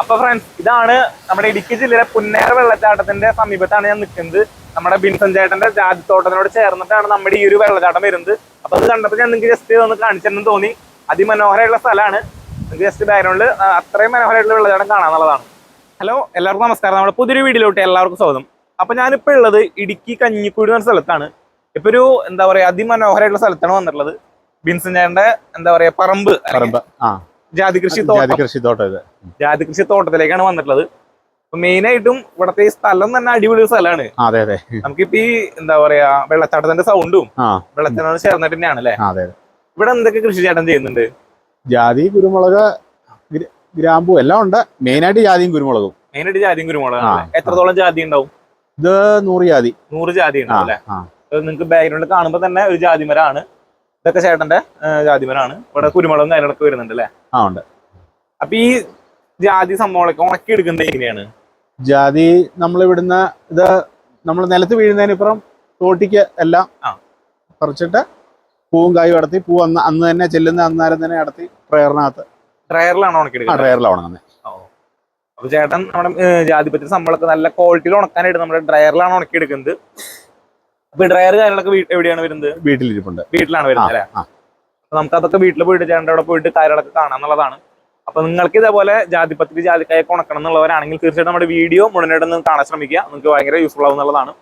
അപ്പൊ ഫ്രണ്ട്സ് ഇതാണ് നമ്മുടെ ഇടുക്കി ജില്ലയിലെ പുന്നേർ വെള്ളച്ചാട്ടത്തിന്റെ സമീപത്താണ് ഞാൻ നിൽക്കുന്നത്. നമ്മുടെ ബിൻസൻ ചേട്ടന്റെ ജാതിത്തോട്ടത്തിനോട് ചേർന്നിട്ടാണ് നമ്മുടെ ഈ ഒരു വെള്ളച്ചാട്ടം വരുന്നത്. അപ്പൊ അത് കണ്ടപ്പോൾ ഞാൻ നിങ്ങൾക്ക് ജസ്റ്റ് ഒന്ന് കാണിച്ചെന്ന് തോന്നി. അതിമനോഹരമായിട്ടുള്ള സ്ഥലമാണ്. നിങ്ങൾക്ക് ജസ്റ്റ് ബാക്ക്ഗ്രൗണ്ടിൽ അത്രയും മനോഹരമായിട്ടുള്ള വെള്ളച്ചാട്ടം കാണാന്നുള്ളതാണ് ഹലോ എല്ലാവർക്കും നമസ്കാരം. നമ്മുടെ പുതിയൊരു വീഡിയോയിലോട്ട് എല്ലാവർക്കും സ്വാഗതം. അപ്പൊ ഞാനിപ്പോ ഉള്ളത് ഇടുക്കി കഞ്ഞിക്കുഴി എന്ന സ്ഥലത്താണ്. ഇപ്പൊ ഒരു എന്താ പറയാ അതിമനോഹരമായിട്ടുള്ള സ്ഥലത്താണ് വന്നിട്ടുള്ളത്. ബിൻസൻ ചേട്ടന്റെ എന്താ പറയാ പറമ്പ്. പറമ്പ് ആ. ജാതി കൃഷി ജാതി കൃഷി തോട്ടം ജാതി കൃഷി തോട്ടത്തിലേക്കാണ് വന്നിട്ടുള്ളത്. മെയിൻ ആയിട്ടും ഇവിടത്തെ ഈ സ്ഥലം തന്നെ അടിപൊളി സ്ഥലമാണ്. അതെ അതെ. നമുക്കിപ്പോ ഈ എന്താ പറയാ വെള്ളച്ചാട്ടത്തിന്റെ സൗണ്ടും വെള്ളച്ചാട്ടം ചേർന്നിട്ട് തന്നെയാണ് അല്ലേ? ഇവിടെ എന്തൊക്കെ കൃഷി ചേട്ടൻ ചെയ്യുന്നുണ്ട്? ജാതി കുരുമുളക് ഗ്ര- ഗ്രാമ്പു എല്ലാം ഉണ്ട്. മെയിനായിട്ട് ജാതിയും കുരുമുളകും. മെയിൻ ആയിട്ട് ജാതിയും കുരുമുളകും എത്രത്തോളം ജാതി ഉണ്ടാവും? ഇത് നൂറ് ജാതി. നൂറ് ജാതി ഉണ്ടാവും നിങ്ങക്ക് നിങ്ങൾക്ക് ബാക്ക്ഗ്രൗണ്ട് കാണുമ്പോ തന്നെ ഒരു ജാതിമരാണ് ഇതൊക്കെ ചേട്ടന്റെ ജാതിമരാണ് ഇവിടെ കുരുമുളകും കാര്യങ്ങളൊക്കെ വരുന്നുണ്ട് അല്ലേ? ആ ഉണ്ട്. അപ്പൊ ഈ ജാതി സംഭവങ്ങളൊക്കെ ഉണക്കി എടുക്കുന്നത് എങ്ങനെയാണ്? ജാതി നമ്മൾ ഇവിടുന്ന് ഇത് നമ്മൾ നിലത്ത് വീഴുന്നതിനിപ്പുറം തോട്ടിക്ക് എല്ലാം ആ. പറിച്ചിട്ട് പൂവും കായും അടത്തി പൂ അന്ന് അന്ന് തന്നെ ചെല്ലുന്ന അന്നേരം തന്നെ അടത്തി ട്രയറിനകത്ത് ട്രയറിലാണ് എടുക്കുന്നത് ഡ്രയറിലാണ് ഉണങ്ങുന്നത്. അപ്പൊ ചേട്ടൻ നമ്മുടെ ജാതിപത്രി സംഭവമൊക്കെ നല്ല ക്വാളിറ്റിയിൽ ഉണക്കാനായിട്ട് നമ്മുടെ ഡ്രയറിലാണ് ഉണക്കി എടുക്കുന്നത് അപ്പൊ ഡ്രയർ കാര്യങ്ങളൊക്കെ എവിടെയാണ് വരുന്നത്? വീട്ടിലിരിപ്പുണ്ട്. വീട്ടിലാണ് വരുന്നത് അല്ലെ? നമുക്ക് അതൊക്കെ വീട്ടിൽ പോയിട്ട് ചേട്ടന്റെ അവിടെ പോയിട്ട് കാര്യങ്ങളൊക്കെ കാണാന്നുള്ളതാണ് അപ്പൊ നിങ്ങൾക്ക് ഇതേപോലെ ജാതിപത്രി ജാതിക്കായൊക്കെ ഉണക്കണം എന്നുള്ളവരാണെങ്കിൽ തീർച്ചയായിട്ടും നമ്മുടെ വീഡിയോ മുഴുവനായിട്ടൊന്ന് കാണാൻ ശ്രമിക്കുക. നിങ്ങൾക്ക് ഭയങ്കര യൂസ്ഫുൾ ആവും എന്നുള്ളതാണ്.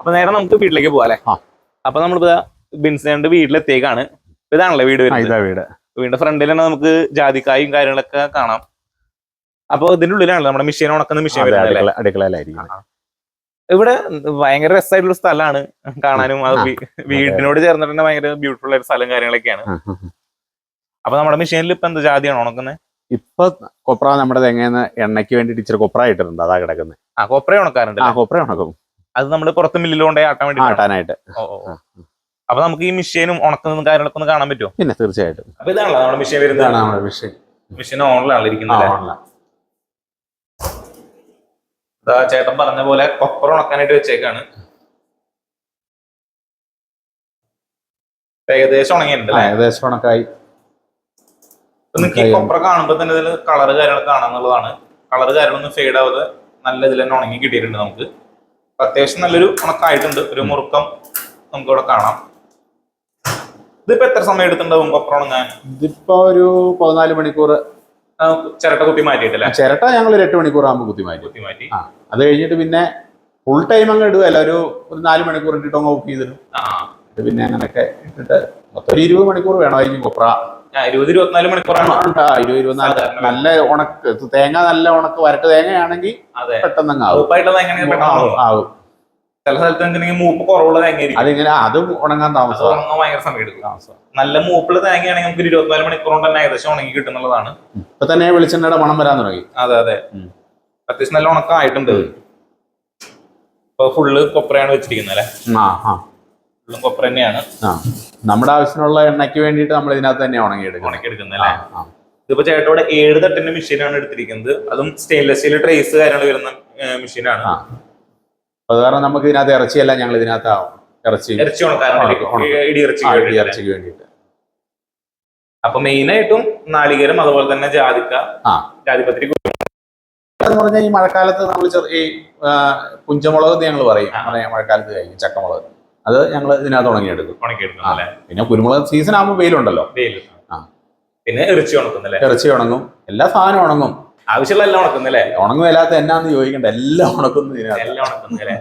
അപ്പൊ നേരെ നമുക്ക് വീട്ടിലേക്ക് പോകാം അല്ലെ. അപ്പൊ നമ്മളിപ്പോ ബിൻസിന്റെ വീട്ടിലെത്തേക്കാണ് ഇതാണല്ലേ വീട് വരുന്നത് വീട്. വീടിന്റെ ഫ്രണ്ടിൽ തന്നെ നമുക്ക് ജാതിക്കായും കാര്യങ്ങളൊക്കെ കാണാം. അപ്പൊ ഇതിന്റെ ഉള്ളിലാണല്ലോ നമ്മുടെ മെഷീൻ ഉണക്കുന്ന മെഷീൻ അടുക്കളയിലായിരിക്കും. ഇവിടെ ഭയങ്കര രസമായിട്ടുള്ള സ്ഥലമാണ് കാണാനും. അത് വീടിനോട് ചേർന്നിട്ട് തന്നെ ഭയങ്കര ബ്യൂട്ടിഫുൾ ആയിട്ട് സ്ഥലം കാര്യങ്ങളൊക്കെയാണ്. അപ്പൊ നമ്മുടെ മെഷീനിൽ ഇപ്പൊ എന്താ ജാതിയാണ് ഉണക്കുന്നത് ഇപ്പൊ കൊപ്ര നമ്മുടെ തെങ്ങേന്ന് എണ്ണയ്ക്ക് വേണ്ടി ഇച്ചിരി കൊപ്ര ഇട്ടിട്ടുണ്ട്. അതാ കിടക്കുന്നത് ആ കൊപ്ര ഉണക്കാറുണ്ട് ആ കൊപ്ര ഉണക്കും. അത് നമ്മൾ പുറത്ത് മില്ലിൽ കൊണ്ടേ ആട്ടാൻ വേണ്ടി ആട്ടാനായിട്ട് അപ്പൊ നമുക്ക് ഈ മെഷീനും ഉണക്കുന്നതും കാര്യങ്ങളൊക്കെ ഒന്ന് കാണാൻ പറ്റുമോ? പിന്നെ തീർച്ചയായിട്ടും. അപ്പൊ ഇതാണല്ലോ നമ്മുടെ മെഷീൻ വരുന്നതാണ് വരുന്നത് നമ്മുടെ മെഷീൻ മെഷീൻ ഓണിലാണ് ഇരിക്കുന്നത് ചേട്ടൻ പറഞ്ഞ പോലെ കൊപ്പറ ഉണക്കാനായിട്ട് വെച്ചേക്കാണ്. ഏകദേശം ഉണങ്ങിയിട്ടുണ്ട് ഏകദേശം ഉണക്കായി. നിങ്ങൾക്ക് ഈ കൊപ്ര കാണുമ്പോ തന്നെ ഇതിൽ കളർ കാര്യങ്ങളൊക്കെ കാണാന്നുള്ളതാണ് കളർ കാര്യങ്ങളൊന്നും ഫെയ്ഡ് ആവാതെ നല്ല ഇതിൽ തന്നെ ഉണങ്ങി കിട്ടിയിട്ടുണ്ട് നമുക്ക്. അത്യാവശ്യം നല്ലൊരു ഉണക്കായിട്ടുണ്ട്. ഒരു മുറുക്കം നമുക്ക് ഇവിടെ കാണാം. ഇതിപ്പോ എത്ര സമയം എടുത്തിട്ടുണ്ടാവും കൊപ്ര ഉണങ്ങാൻ? ഇതിപ്പോ ഒരു പതിനാല് മണിക്കൂർ ചിരട്ട കുത്തി മാറ്റിയിട്ടില്ല? ചിരട്ട ഞങ്ങൾ ഒരു എട്ട് മണിക്കൂർ ആകുമ്പോൾ കുത്തി മാറ്റി. കുത്തി മാറ്റി. ആ അത് കഴിഞ്ഞിട്ട് പിന്നെ ഫുൾ ടൈം അങ്ങ് ഇടുകയല്ല ഒരു ഒരു നാല് മണിക്കൂർ ഇട്ടിട്ട് അങ്ങ് ഓഫ് ചെയ്തിടും. പിന്നെ അങ്ങനെയൊക്കെ ഇട്ടിട്ട് മൊത്തം ഒരു ഇരുപത് മണിക്കൂർ വേണമായിരിക്കും കൊപ്ര. ഇരുപത് ഇരുപത്തിനാല് മണിക്കൂറാണ്. ആ, ഇരുപത് ഇരുപത്തിനാല് നല്ല ഉണക്ക് തേങ്ങ നല്ല ഉണക്ക് വരട്ട് തേങ്ങയാണെങ്കിൽ പെട്ടെന്ന് അങ്ങ് ആവും, ആവും. ചില സ്ഥലത്ത് എന്തെങ്കിലും മൂപ്പ് കുറവുള്ള തേങ്ങ അതിങ്ങനെ അതും ഉണങ്ങാൻ താമസം. ഉണങ്ങാൻ ഭയങ്കര സമയം എടുക്കും. നല്ല മൂപ്പുള്ള തേങ്ങയാണെങ്കിൽ നമുക്ക് ഇരുപത്തിനാല് മണിക്കൂർ കൊണ്ട് തന്നെ ഏകദേശം ഉണങ്ങി കിട്ടുന്നുള്ളതാണ്. ഇപ്പൊ തന്നെ വെളിച്ചെണ്ണയുടെ മണം വരാൻ തുടങ്ങി. അതെ അതെ. അത്യാവശ്യം നല്ല ഉണക്കമായിട്ടുണ്ട്. ഇപ്പൊ ഫുള്ള് കൊപ്രയാണ് വെച്ചിരിക്കുന്നത് അല്ലെ? ഫുള്ളും കൊപ്ര തന്നെയാണ്. നമ്മുടെ ആവശ്യത്തിനുള്ള എണ്ണയ്ക്ക് വേണ്ടിയിട്ട് നമ്മൾ ഇതിനകത്ത് തന്നെ ഉണങ്ങി ഉണക്കിയെടുക്കുന്നത് അല്ലെ. ഇതിപ്പോ ചേട്ടോടെ ഏഴ് തട്ടിന്റെ മെഷീനാണ് എടുത്തിരിക്കുന്നത്. അതും സ്റ്റെയിൻലെസ് സ്റ്റീൽ ട്രേസ് കാര്യങ്ങൾ വരുന്ന മെഷീനാണ്. അത് കാരണം നമുക്ക് ഇതിനകത്ത് ഇറച്ചിയല്ല ഞങ്ങൾ ഇതിനകത്ത് ആവും. ഇറച്ചി ഇറച്ചി ഉണക്കാനാണ് ഉണക്കം, ഉണക്കം. ഇടി ഇറച്ചി ആ, ഇടി ഇറച്ചിക്ക് വേണ്ടിയിട്ട്. അപ്പൊ മെയിൻ ആയിട്ടും നാളികേരം അതുപോലെ തന്നെ ജാതിക്ക ആ. ജാതിപത്രി എന്ന് പറഞ്ഞാൽ ഈ മഴക്കാലത്ത് നമ്മൾ ചെറിയ ഈ പുഞ്ചമുളക് എന്ന് ഞങ്ങൾ പറയും. മഴക്കാലത്ത് കഴിക്കും ചക്കമുളക്. അത് ഞങ്ങൾ ഇതിനകത്ത് ഉണങ്ങിയെടുക്കും. പിന്നെ കുരുമുളക് സീസൺ ആകുമ്പോൾ വെയിലുണ്ടല്ലോ. വെയിൽ. പിന്നെ ഇറച്ചി ഉണക്കുന്നല്ലേ ഇറച്ചി ഉണങ്ങും. എല്ലാ സാധനവും ഉണങ്ങും. ആവശ്യമുള്ള എല്ലാം ഉണക്കുന്നല്ലേ ഉണങ്ങുമില്ലാത്ത എന്നാന്ന് ചോദിക്കണ്ട. എല്ലാം ഉണക്കുന്നു എല്ലാം ഉണക്കുന്നല്ലേ അല്ലേ?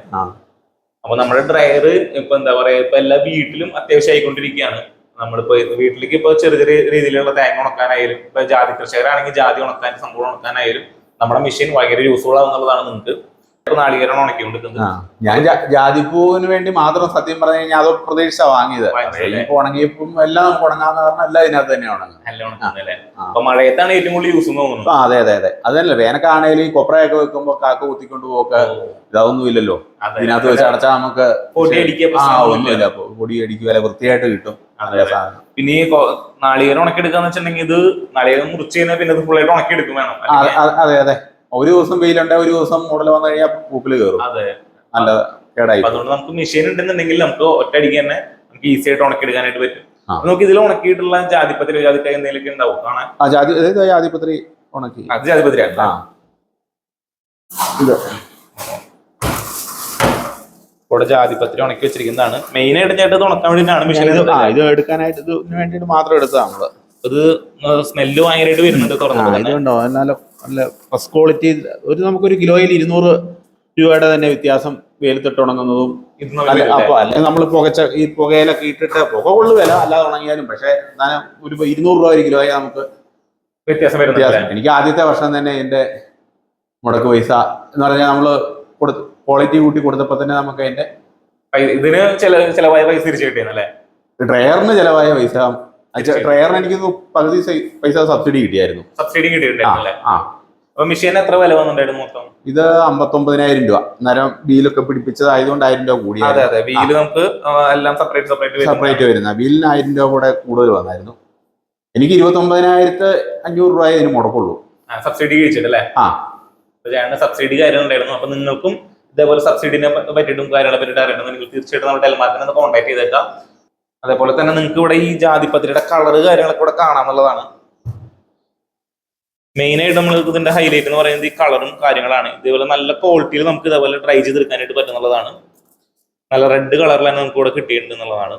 അപ്പൊ നമ്മുടെ ഡ്രയർ ഇപ്പൊ എന്താ പറയാ ഇപ്പൊ എല്ലാ വീട്ടിലും അത്യാവശ്യം ആയിക്കൊണ്ടിരിക്കുകയാണ്. നമ്മളിപ്പോ വീട്ടിലേക്ക് ഇപ്പൊ ചെറിയ ചെറിയ രീതിയിലുള്ള തേങ്ങ ഉണക്കാനായാലും ഇപ്പൊ ജാതി കർഷകരാണെങ്കിൽ ജാതി ഉണക്കാൻ സംഭവം ഉണക്കാനായാലും നമ്മുടെ മെഷീൻ ഭയങ്കര യൂസ്ഫുൾ ആവുന്നുള്ളതാണ് നിങ്ങൾക്ക്. ഉണക്കി. ഞാൻ ജാതിപ്പൂവിന് വേണ്ടി മാത്രം സത്യം പറഞ്ഞു കഴിഞ്ഞാൽ അതോ പ്രതീക്ഷ വാങ്ങിയത്. ഇപ്പൊ ഉണങ്ങിയപ്പം എല്ലാം നമുക്ക് ഉണങ്ങാന്ന് പറഞ്ഞാൽ എല്ലാം ഇതിനകത്ത് തന്നെ ഉണങ്ങും. മഴയത്താണ് ഏറ്റവും കൂടുതൽ യൂസ് തോന്നുന്നു ആ അതെ അതെ അതെ. അതല്ല വേനക്കാണേലും ഈ കൊപ്രയൊക്കെ വെക്കുമ്പോ കാക്ക കുത്തിക്കൊണ്ട് പോക്ക് ഇതൊന്നും ഇല്ലല്ലോ. ഇതിനകത്ത് വെച്ച് അടച്ചാൽ നമുക്ക് പൊടി അടിക്കുക. ഒന്നുമില്ല പൊടി അടിക്കുവല്ല വൃത്തിയായിട്ട് കിട്ടും. പിന്നെ ഈ നാളികേരം ഉണക്കിയെടുക്കാന്ന് വെച്ചിട്ടുണ്ടെങ്കിൽ ഇത് നാളികേരം മുറിച്ച് കഴിഞ്ഞാൽ പിന്നെ ഇത് ഫുള്ളായിട്ട് ഉണക്കിയെടുക്കും വേണം. അതെ അതെ. ഒരു ദിവസം വെയിലുണ്ട് ഒരു ദിവസം മോഡൽ വന്നു കഴിഞ്ഞാൽ പൂപ്പിൽ കയറും അതെ. നല്ല കേടായി. അതുകൊണ്ട് നമുക്ക് മെഷീൻ ഉണ്ടെന്നുണ്ടെങ്കിൽ നമുക്ക് ഒറ്റയടിക്ക് തന്നെ നമുക്ക് ഈസി ആയിട്ട് ഉണക്കിയെടുക്കാനായിട്ട് പറ്റും. നമുക്ക് ഇതിൽ ഉണക്കിയിട്ടുള്ള ജാതിപത്രി ജാതിക്കായ എന്തെങ്കിലുമൊക്കെ ഉണ്ടാവും? കാണാൻ. ആ ജാതി ജാതിപത്രി ഉണക്കി? അത് ജാതിപത്രിയാണ്. ആ. ഇത്. ഇവിടെ ജാതിപത്രി ഉണക്കി വെച്ചിരിക്കുന്നതാണ്. മെയിൻ ആയിട്ട് ഉണക്കാൻ വേണ്ടിയിട്ടാണ് മെഷീൻ ഇത് എടുക്കാനായിട്ട് ഇതിന് വേണ്ടിയിട്ട് മാത്രം എടുത്തതാണ് ഇത് സ്മെല്ല് ഭയങ്കരമായിട്ട് വരുന്നുണ്ട് തുറന്നു ഇതുണ്ടോ? നല്ല ഫസ്റ്റ് ക്വാളിറ്റി ഒരു നമുക്കൊരു കിലോയിൽ ഇരുന്നൂറ് രൂപയുടെ തന്നെ വ്യത്യാസം വെയിലത്തിട്ട് ഉണങ്ങുന്നതും അപ്പൊ അല്ലെങ്കിൽ നമ്മൾ പുകച്ച ഈ പുകയിലൊക്കെ ഇട്ടിട്ട് പുക വില അല്ലാതെ ഉണങ്ങിയാലും. പക്ഷേ എന്നാലും ഒരു ഇരുന്നൂറ് രൂപ ഒരു കിലോയെ നമുക്ക് വ്യത്യാസം വ്യത്യാസം. എനിക്ക് ആദ്യത്തെ വർഷം തന്നെ എന്റെ മുടക്ക് പൈസ എന്ന് പറഞ്ഞാൽ നമ്മൾ കൊടുത്ത് ക്വാളിറ്റി കൂട്ടി കൊടുത്തപ്പോ തന്നെ നമുക്ക് അതിന്റെ ഇതിന് ചില ചിലവായ പൈസ തിരിച്ചു കിട്ടിയെന്നല്ലേ? ഡ്രയറിന് ചെലവായ പൈസ ഡ്രയറിന് എനിക്ക് പകുതി പൈസ സബ്സിഡി കിട്ടിയായിരുന്നു. സബ്സിഡി കിട്ടിയിട്ടുണ്ടായിരുന്നു മെഷീൻ എത്ര വില വന്നിട്ടുണ്ടായിരുന്നു മൊത്തം? ഇത് അമ്പത്തൊമ്പതിനായിരം രൂപ. നേരം വീലൊക്കെ ബീലൊക്കെ പിടിപ്പിച്ചതായതുകൊണ്ട് ആയിരം രൂപ അതെ അതെ. വീൽ നമുക്ക് എല്ലാം സെപ്പറേറ്റ് സെപ്പറേറ്റ് സെപ്പറേറ്റ് വരുന്ന വീലിന് ആയിരം രൂപ കൂടെ കൂടുതൽ വന്നായിരുന്നു. എനിക്ക് ഇരുപത്തി ഒമ്പതിനായിരത്തി അഞ്ഞൂറ് രൂപ ഇതിന് മുടക്കുള്ളൂ. സബ്സിഡി കഴിച്ചിട്ടല്ലേ? ആ. ചേട്ടന് സബ്സിഡി കാര്യം ഉണ്ടായിരുന്നു അപ്പൊ നിങ്ങൾക്കും ഇതേപോലെ സബ്സിഡിനെ പറ്റിയിട്ടും കാര്യങ്ങളെ പറ്റിയിട്ട് അറിയണം. നിങ്ങൾ തീർച്ചയായിട്ടും നമ്മുടെ ടെൽമാർക്കിനെ കോൺടാക്ട് ചെയ്തേക്കാം. അതേപോലെ തന്നെ നിങ്ങൾക്ക് ഇവിടെ ഈ ജാതിപത്രിയുടെ കളറ് കാര്യങ്ങളൊക്കെ ഇവിടെ കാണാന്നുള്ളതാണ് മെയിൻ ആയിട്ട് നമ്മൾ ഇതിന്റെ ഹൈലൈറ്റ് എന്ന് പറയുന്നത് ഈ കളറും കാര്യങ്ങളാണ്. ഇതേപോലെ നല്ല ക്വാളിറ്റിയിൽ നമുക്ക് ഇതേപോലെ ട്രൈ ചെയ്തെടുക്കാനായിട്ട് പറ്റുന്നുള്ളതാണ്. നല്ല റെഡ് കളറിൽ തന്നെ നമുക്ക് ഇവിടെ കിട്ടിയിട്ടുണ്ട് എന്നുള്ളതാണ്.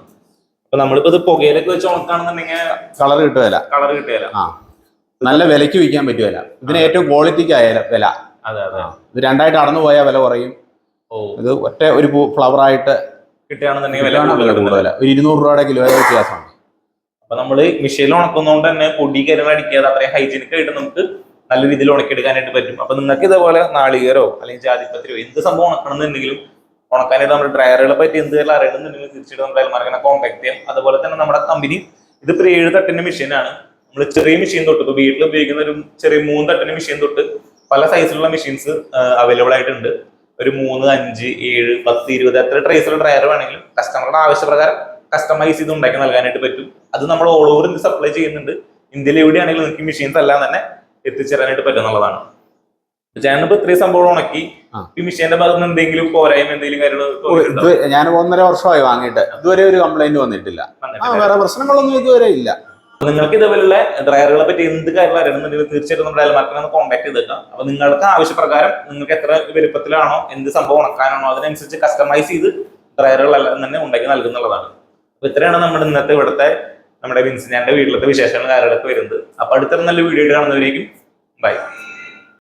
അപ്പൊ നമ്മളിപ്പോ ഇത് പുകയിലൊക്കെ വെച്ച് ഉണക്കാണെന്നുണ്ടെങ്കിൽ കളർ കിട്ടുകയില്ല. കളർ കിട്ടിയല്ല ആ. നല്ല വിലയ്ക്ക് വിൽക്കാൻ പറ്റുമല്ല ഇതിന് ഏറ്റവും ക്വാളിറ്റിക്ക് ആയ വില. അതെ അതെ. ഇത് രണ്ടായിട്ട് അടന്നു പോയാൽ വില കുറയും. ഓ. ഇത് ഒറ്റ ഒരു ഫ്ലവർ ആയിട്ട് കിട്ടുകയാണെന്നുണ്ടെങ്കിൽ വില വില ഒരു ഇരുന്നൂറ് രൂപയുടെ കിലോ വ്യത്യാസമാണ്. അപ്പൊ നമ്മൾ മിഷീനിൽ ഉണക്കുന്നതുകൊണ്ട് തന്നെ പൊടി കാര്യങ്ങൾ അടിക്കാതെ അത്രയും ഹൈജീനിക് ആയിട്ട് നമുക്ക് നല്ല രീതിയിൽ ഉണക്കിയെടുക്കാനായിട്ട് പറ്റും. അപ്പൊ നിങ്ങൾക്ക് ഇതേപോലെ നാളികേരോ അല്ലെങ്കിൽ ജാതിപത്രിയോ എന്ത് സംഭവം ഉണക്കണമെന്നുണ്ടെങ്കിലും ഉണക്കാനായിട്ട് നമ്മുടെ ഡ്രയറുകളെ പറ്റി എന്ത് കാര്യം അറിയണമെന്നുണ്ടെങ്കിൽ തീർച്ചയായിട്ടും നമ്മുടെ അയൽമാർക്കിനെ കോൺടാക്ട് ചെയ്യാം. അതുപോലെ തന്നെ നമ്മുടെ കമ്പനി ഇതിപ്പോ ഒരു ഏഴ് തട്ടിന്റെ മെഷീനാണ് നമ്മൾ ചെറിയ മെഷീൻ തൊട്ട് ഇപ്പൊ വീട്ടിൽ ഉപയോഗിക്കുന്ന ഒരു ചെറിയ മൂന്ന് തട്ടിന്റെ മെഷീൻ തൊട്ട് പല സൈസിലുള്ള മെഷീൻസ് അവൈലബിൾ ആയിട്ടുണ്ട്. ഒരു മൂന്ന് അഞ്ച് ഏഴ് പത്ത് ഇരുപത് എത്ര ട്രേസർ ഡ്രയർ വേണമെങ്കിലും കസ്റ്റമറുടെ ആവശ്യപ്രകാരം കസ്റ്റമൈസ് ചെയ്ത് ഉണ്ടാക്കി നൽകാനായിട്ട് പറ്റും. അത് നമ്മൾ ഓൾ ഓവർ ഇന്ത്യ സപ്ലൈ ചെയ്യുന്നുണ്ട്. ഇന്ത്യയിൽ എവിടെയാണെങ്കിലും നിങ്ങൾക്ക് മെഷീൻസ് എല്ലാം തന്നെ എത്തിച്ചേരാനായിട്ട് പറ്റും എന്നുള്ളതാണ്. ചേട്ടൻ ഇപ്പൊ ഇത്രയും സംഭവം ഉണക്കി ഈ മെഷീന്റെ ഭാഗത്ത് നിന്ന് എന്തെങ്കിലും പോരായ്മ എന്തെങ്കിലും കാര്യങ്ങൾ ഞാൻ ഒന്നര വർഷമായി വാങ്ങിയിട്ട്. ഇതുവരെ ഒരു കംപ്ലൈന്റ് വന്നിട്ടില്ല. വേറെ പ്രശ്നങ്ങളൊന്നും ഇതുവരെ ഇല്ല. നിങ്ങൾക്ക് ഇതേപോലുള്ള ഡ്രയറുകളെ പറ്റി എന്ത് കാര്യങ്ങൾ അറിയണമെന്നുണ്ടെങ്കിൽ തീർച്ചയായിട്ടും നമ്മുടെ അയൽമാർക്കിനെ ഒന്ന് കോൺടാക്ട് ചെയ്തേക്കാം അപ്പൊ നിങ്ങൾക്ക് ആവശ്യപ്രകാരം നിങ്ങൾക്ക് എത്ര വലുപ്പത്തിലാണോ എന്ത് സംഭവം ഉണക്കാനാണോ അതിനനുസരിച്ച് കസ്റ്റമൈസ് ചെയ്ത് ഡ്രയറുകളെല്ലാം തന്നെ ഉണ്ടാക്കി നൽകുന്നുള്ളതാണ്. അപ്പൊ ഇത്രയാണ് നമ്മുടെ ഇന്നത്തെ ഇവിടുത്തെ നമ്മുടെ വിൻസിനാന്റെ വീട്ടിലത്തെ വിശേഷങ്ങൾ കാര്യങ്ങളൊക്കെ വരുന്നത്. അപ്പൊ അടുത്തൊരു നല്ല വീഡിയോ കാണുന്നവരേക്കും ബൈ